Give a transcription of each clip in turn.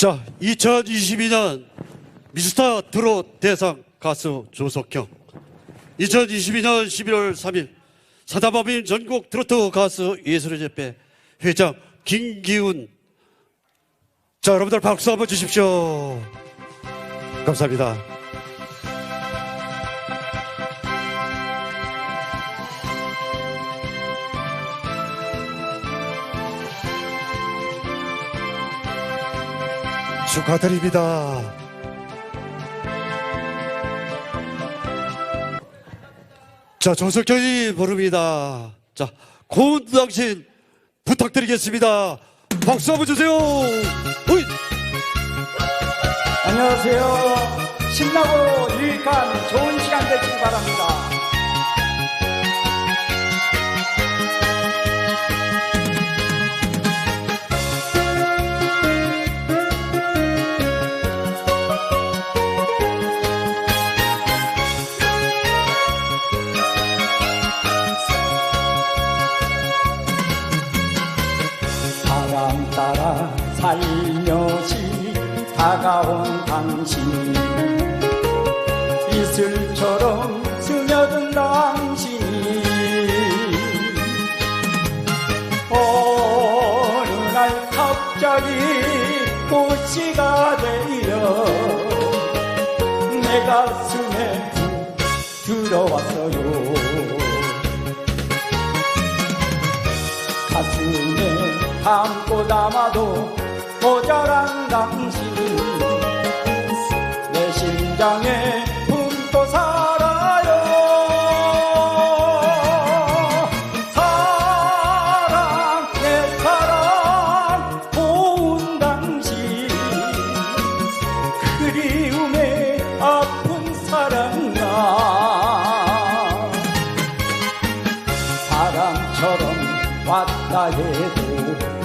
자, 2022년 미스터 트롯 대상 가수 조석형. 2022년 11월 3일 사다법인 전국 트로트 가수 예술의제회 회장 김기훈. 자, 여러분들 박수 한번 주십시오. 감사합니다. 축하드립니다. 자, 조석형이 부릅니다. 자, 고운 당신 부탁드리겠습니다. 박수 한번 주세요. 어이. 안녕하세요. 신나고 유익한 좋은 시간 되시기 바랍니다. 다가온 당신. 이슬처럼 스며든 당신이 어느 날 갑자기 꽃이가 되어 내 가슴에 훅 들어왔어요. 가슴에 담고 담아도 모자란 당신 내 심장에 품고 살아요. 사랑 내 사랑 고운 당신 그리움에 아픈 사랑아. 바람처럼 왔다 해도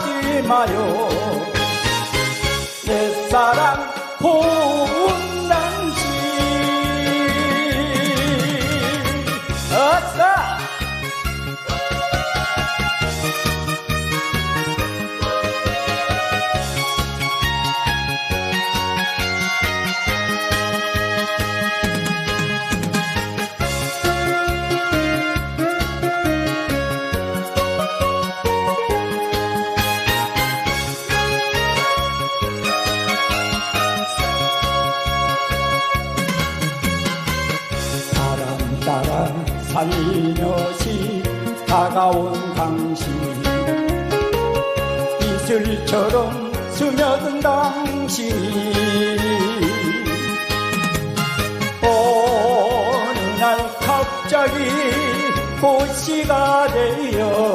떠나지 마요. 내 사랑 고 따라 살며시 다가온 당신 이슬처럼 스며든 당신이 어느 날 갑자기 꽃이가 되어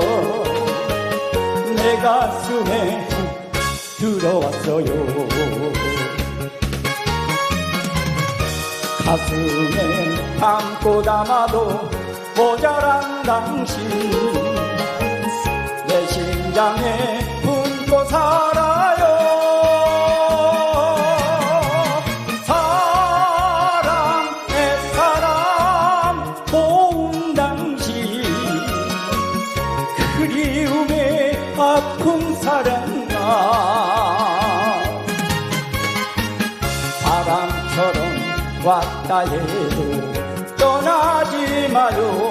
내 가슴에 훅 들어왔어요. 가슴에 담고 담아도 모자란 당신. 내 심장에 품고 살아요. 사랑 내 사랑 고운 당신. 그리움에 아픈 사랑아. 바람처럼 왔다 해도 妈呦！